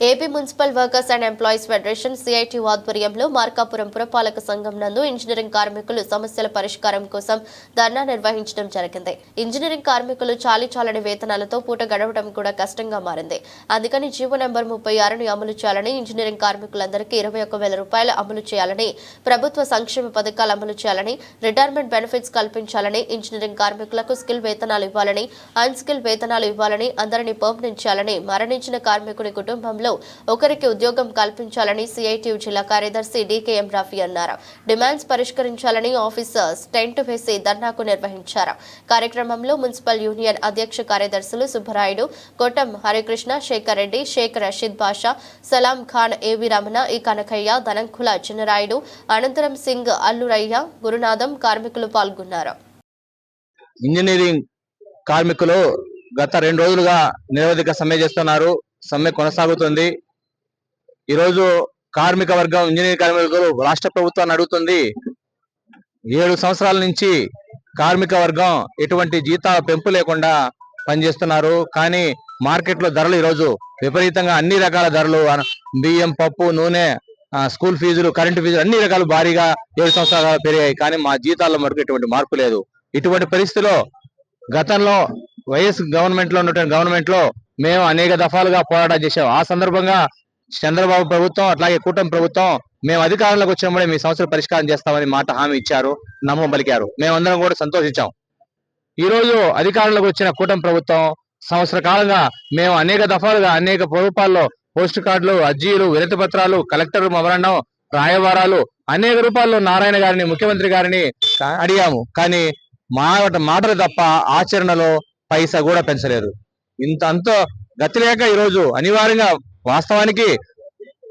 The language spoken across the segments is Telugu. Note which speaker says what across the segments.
Speaker 1: AP municipal workers and employees federation CIT ఆధ్వర్యంలో మార్కాపురం పురపాలక సంఘం నందు ఇంజనీరింగ్ కార్మికులు సమస్యల పరిష్కారం కోసం ధర్నా నిర్వహించడం జరిగింది. ఇంజనీరింగ్ కార్మికులు చాలీ చాలని వేతనాలతో పూట గడవడం కూడా కష్టంగా మారింది. అందుకని జీవో నెంబర్ ముప్పై ఆరుని అమలు చేయాలని ఇంజనీరింగ్ కార్మికులందరికీ ఇరవై ఒక్క వేల రూపాయలు అమలు చేయాలని ప్రభుత్వ సంక్షేమ పథకాలు అమలు చేయాలని రిటైర్మెంట్ బెనిఫిట్స్ కల్పించాలని ఇంజనీరింగ్ కార్మికులకు స్కిల్ వేతనాలు ఇవ్వాలని అన్స్కిల్ వేతనాలు ఇవ్వాలని అందరినీ పర్మనెంట్ చేయాలని మరణించిన కార్మికుని కుటుంబంలో ఒకరికి ఉద్యోగం కల్పించాలని సిఐటియు జిల్లా కార్యదర్శి డికేఎం రఫీ అన్నారు. డిమాండ్స్ పరిష్కరించాలని ఆఫీసర్స్ టెంట్ వేసి ధర్నాకు నిర్వహించారు. కార్యక్రమంలో మున్సిపల్ యూనియన్ అధ్యక్ష కార్యదర్శులు సుబ్బరాయుడు కొట్టం హరికృష్ణ శేఖర్ రెడ్డి షేక్ రషీద్ బాషా సలాం ఖాన్ ఏవి రమణ ఈ కనకయ్య ధనంకుల చిన్నరాయుడు అనంతరం సింగ్ అల్లురయ్య గురునాథం కార్మికులు పాల్గొన్నారు.
Speaker 2: ఇంజనీరింగ్ కార్మికులు గత రెండు రోజులుగా నిరవధిక సమ్మె చేస్తున్నారు. సమ్మె కొనసాగుతుంది. ఈరోజు కార్మిక వర్గం ఇంజనీరింగ్ కార్మికులు రాష్ట్ర ప్రభుత్వాన్ని అడుగుతుంది. ఏడు సంవత్సరాల నుంచి కార్మిక వర్గం ఎటువంటి జీతాల పెంపు లేకుండా పనిచేస్తున్నారు. కానీ మార్కెట్లో ధరలు ఈరోజు విపరీతంగా అన్ని రకాల ధరలు బియ్యం పప్పు నూనె స్కూల్ ఫీజులు కరెంటు ఫీజులు అన్ని రకాలు భారీగా ఏడు సంవత్సరాలు పెరిగాయి. కానీ మా జీతాల్లో మటుకు ఎటువంటి మార్పు లేదు. ఇటువంటి పరిస్థితిలో గతంలో వైఎస్ గవర్నమెంట్లో ఉన్నటువంటి గవర్నమెంట్లో మేము అనేక దఫాలుగా పోరాటం చేసాం ఆ సందర్భంగా చంద్రబాబు ప్రభుత్వం అట్లాగే కూటమి ప్రభుత్వం మేము అధికారంలోకి వచ్చినప్పుడే మీ సమస్యలు పరిష్కారం చేస్తామని మాట హామీ ఇచ్చారు నమ్మకం పలికారు. మేమందరం కూడా సంతోషించాం. ఈ రోజు అధికారంలోకి వచ్చిన కూటమి ప్రభుత్వం సంవత్సర కాలంగా మేము అనేక దఫాలుగా అనేక రూపాల్లో పోస్ట్ కార్డులు అర్జీలు వినతి పత్రాలు కలెక్టర్ మవరణం రాయవారాలు అనేక రూపాల్లో నారాయణ గారిని ముఖ్యమంత్రి గారిని అడిగాము. కానీ మాట మాటలు తప్ప ఆచరణలో పైసా కూడా పెంచలేదు. ఇంత అంత గతి లేక ఈరోజు అనివార్యంగా వాస్తవానికి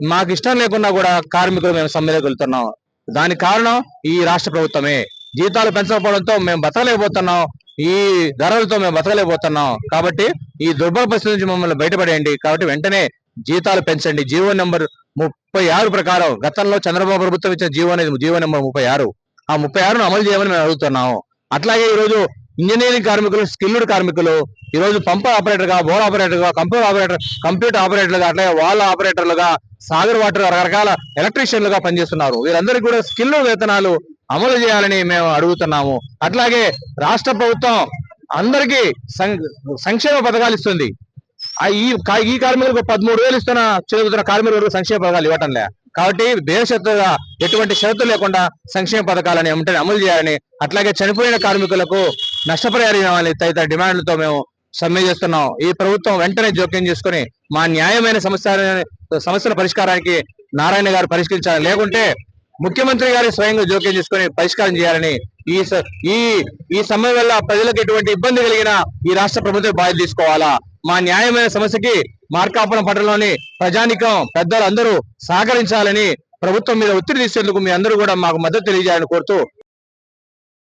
Speaker 2: మాకు ఇష్టం లేకున్నా కూడా కార్మికులు మేము సమ్మెలోకి వెళ్తున్నాం. దానికి కారణం ఈ రాష్ట్ర ప్రభుత్వమే. జీతాలు పెంచకపోవడంతో మేము బతకలేకపోతున్నాం. ఈ ధరలతో మేము బతకలేకపోతున్నాం. కాబట్టి ఈ దుర్బల పరిస్థితి నుంచి మమ్మల్ని బయటపడేయండి. కాబట్టి వెంటనే జీతాలు పెంచండి. జీవో నెంబర్ ముప్పై ఆరు ప్రకారం గతంలో చంద్రబాబు ప్రభుత్వం ఇచ్చిన జీవో అనేది జీవో నెంబర్ ముప్పై ఆరు. ఆ ముప్పై ఆరును అమలు చేయమని మేము అడుగుతున్నాము అట్లాగే ఈ రోజు ఇంజనీరింగ్ కార్మికులు స్కిల్డ్ కార్మికులు ఈరోజు పంపర్ ఆపరేటర్గా ఆపరేటర్గా బోర్ ఆపరేటర్గా కంప్యూటర్ ఆపరేటర్ కంప్యూటర్ ఆపరేటర్లుగా అట్లాగే వాల్ ఆపరేటర్లుగా సాగర్ వాటర్ రకరకాల ఎలక్ట్రీషియన్లుగా పనిచేస్తున్నారు. వీరందరికీ కూడా స్కిల్ వేతనాలు అమలు చేయాలని మేము అడుగుతున్నాము. అట్లాగే రాష్ట్ర ప్రభుత్వం అందరికీ సం- సంక్షేమ పథకాలు ఇస్తుంది. ఈ ఈ కార్మికులకు పదమూడు వేలు ఇస్తున్న చదువుతున్న కార్మికులకు సంక్షేమ పథకాలు ఇవ్వటం లే కాబట్టి బేషరతుగా ఎటువంటి షరతులు లేకుండా సంక్షేమ పథకాలని వెంటనే అమలు చేయాలని అట్లాగే చనిపోయిన కార్మికులకు నష్టపరిహారం ఇవ్వాలి. తదితర డిమాండ్లతో మేము సమ్మె చేస్తున్నాం. ఈ ప్రభుత్వం వెంటనే జోక్యం చేసుకుని మా న్యాయమైన సమస్య సమస్యల పరిష్కారానికి నారాయణ గారు పరిష్కరించాలి. లేకుంటే ముఖ్యమంత్రి గారి స్వయంగా జోక్యం చేసుకుని పరిష్కారం చేయాలని ఈ స- ఈ ఈ సమ్మె వల్ల ప్రజలకు ఎటువంటి ఇబ్బంది కలిగినా ఈ రాష్ట్ర ప్రభుత్వం బాధ్యత తీసుకోవాలా? మా న్యాయమైన సమస్యకి మార్కాపురం పట్టణంలోని ప్రజానికం పెద్దలు అందరూ సహకరించాలని ప్రభుత్వం మీద ఒత్తిడి తీసేందుకు మీ అందరూ కూడా మాకు మద్దతు తెలియజేయాలని కోరుతూ